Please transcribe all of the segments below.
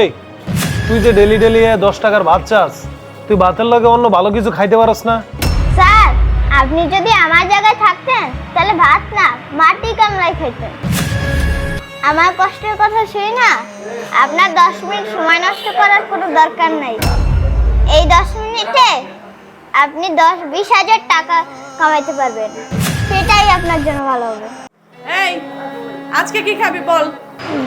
এই তুই যে ডেলি ডেলি দশ টাকার ভাত চাস তুই ভাতের লগে অন্য ভালো কিছু খাইতে পারস না। স্যার আপনি যদি আমার জায়গায় থাকতেন তাহলে ভাত না মাটি কামড়াই খেতেন। আমার কষ্টের কথা শুই না আপনার দশ মিনিট সময় নষ্ট করার কোনো দরকার নাই। এই দশ মিনিটে আপনি দশ বিশ হাজার টাকা কামাইতে পারবেন। সেটাই আপনার জন্য ভালো হবে। এই আজকে কি খাবি বল?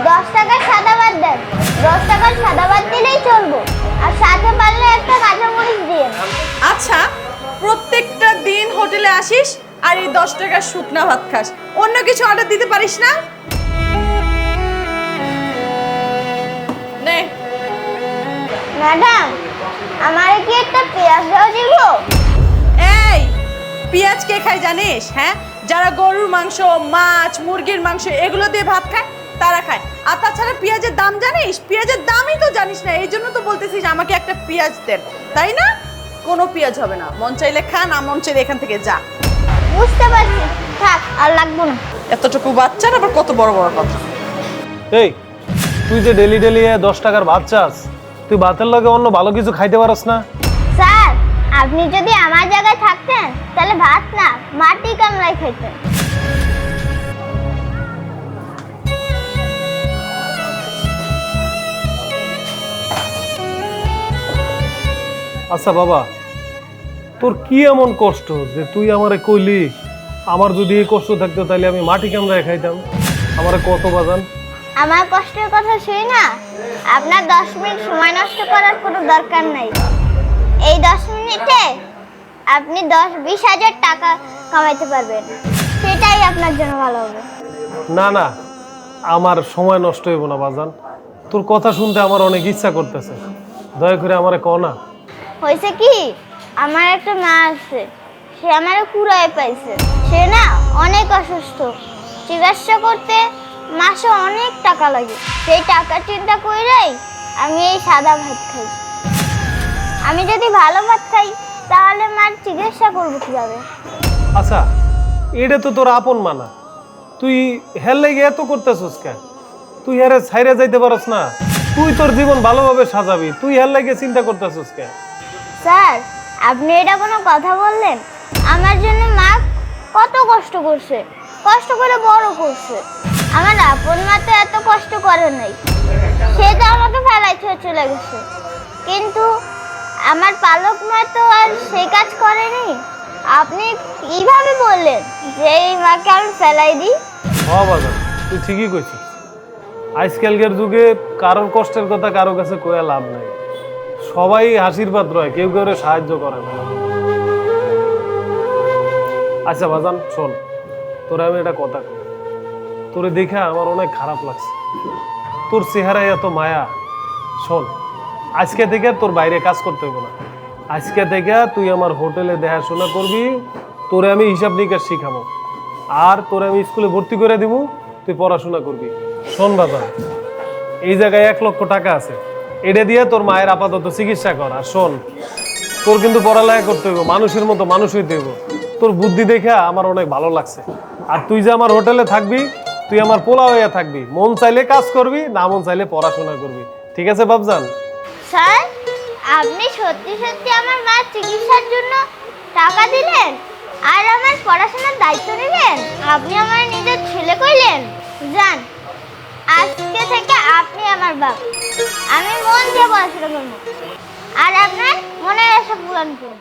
দশ টাকার সাদা ভাত দেন। দশ টাকার সাদা ভাত দিলেই চলবো। আর সাথে পারলে একটা কাঁচামরিচ দিয়ে। আচ্ছা প্রত্যেকটা দিন হোটেলে আসিস আর এই দশ টাকার শুকনা ভাত খাস। অন্য কিছু অর্ডার দিতে পারিস না? নে। ম্যাডাম আমার কি একটা পেঁয়াজ দেওয়া দিব? এই পেঁয়াজ কে খায় জানিস হ্যাঁ? যারা গরুর মাংস মাছ মুরগির মাংস এগুলো দিয়ে ভাত খায়? তারা খায়। আর তাছাড়া পেঁয়াজের দাম জানিস? পেঁয়াজের দামই তো জানিস না। এই জন্য তো বলতেছিস আমাকে একটা পেঁয়াজ দেন। তাই না? কোনো পেঁয়াজ হবে না। মন চাইলে খা না মন চাইলে এখান থেকে যা। বুঝতে পারছি। থাক আর লাগবো না। এতটুকু বাচ্চার আবার কত বড় বড় কথা? এই তুই যে ডেলি ডেলি দশ টাকার ভাত চাস তুই ভাতের লগে অন্য ভালো কিছু খাইতে পারস না। স্যার আপনি যদি আমার জায়গায় থাকতেন তাহলে ভাত না মাটি কামড়াই খেতেন আচ্ছা বাবা তোর কি এমন কষ্ট যে তুই আমারে কইলি আমার যদি এই কষ্ট থাকতো তাহলে আমি মাটি কামড়ায় খাইতাম? আমারে কত বাজান? আমার কষ্টের কথা শুই না। আপনার দশ মিনিট সময় নষ্ট করার কোনো দরকার নাই। এই দশ মিনিটে আপনি দশ বিশ হাজার টাকা কামাইতে পারবেন। সেটাই আপনার জন্য ভালো হবে। না না আমার সময় নষ্ট হইব না বাজান। তোর কথা শুনতে আমার অনেক ইচ্ছা করতেছে। দয়া করে আমারে ক না। হয়েছে কি? আমার একটা মা আছে, সে আমার কুড়ায় পাইছে। সে না অনেক অসুস্থ। চিকিৎসা করতে মাসে অনেক টাকা লাগে। সেই টাকা চিন্তা করেই আমি এই সাদা ভাত খাই। আমি যদি ভালো ভাত খাই, তাহলে মার চিকিৎসা করব কীভাবে? আচ্ছা এটা তো তোর আপন মানা তুই হের লেগে এত করতেছস কেন? তুই হেরে ছাইরে যাইতে পারস না। তুই তোর জীবন ভালোভাবে সাজাবি। তুই হের লেগে চিন্তা করতেছস কেন? স্যার, আপনি এটা কোনো কথা বললেন? আমার জন্য মা কত কষ্ট করছে, কষ্ট করে বড় করছে। আমার আপন মা তো এত কষ্ট করে নাই, সে তো আমাকে ফেলাই ছুঁয়ে চলে গেছে। কিন্তু আমার পালক মা তো আর সেই কাজ করেনি। আপনি কীভাবে বললেন যে এই মাকে আমি ফেলাই দিই? হ বাজান তুই ঠিকই কইছিস। আজকালকার যুগে কারোর কষ্টের কথা কারও কাছে কয়ে লাভ নাই। সবাই পাত্র হয় কেউ কেউ সাহায্য করে না আচ্ছা বাজান, শোন, তোরে আমি এটা কথা তোরে দেখে আমার অনেক খারাপ লাগছে। তোর চেহারায় এত মায়া। শোন, আজকে থেকে তোর বাইরে কাজ করতে হবে না। আজকে থেকে তুই আমার হোটেলে দেখাশোনা করবি, তোরে আমি হিসাব নিকাশ শিখাবো। আর তোরে আমি স্কুলে ভর্তি করে দিব, তুই পড়াশোনা করবি। শোন বাবা এই জায়গায় এক লক্ষ টাকা আছে। এটা দিয়ে তোর মায়ের আপাতত চিকিৎসা কর। আর শোন, তোর কিন্তু পড়ালেখা করতে হইব, মানুষের মতো মানুষ হইতে হইব। তোর বুদ্ধি দেখে আমার অনেক ভালো লাগছে। আর তুই যে আমার হোটেলে থাকবি, তুই আমার পোলা হইয়া থাকবি, মন চাইলে কাজ করবি, না মন চাইলে পড়াশোনা করবি। ঠিক আছে বাবজান স্যার, আপনি সত্যি সত্যি আমার মার চিকিৎসার জন্য টাকা দিলেন আর আমার পড়াশোনার দায়িত্ব নিলেন? আপনি আমার নিজের ছেলে কইলেন? যান আজকে থেকে আপনি আমার বাপ। আমি মন দিয়ে পড়াশোনা করব। আর আপনার মনের আশা পূরণ করব।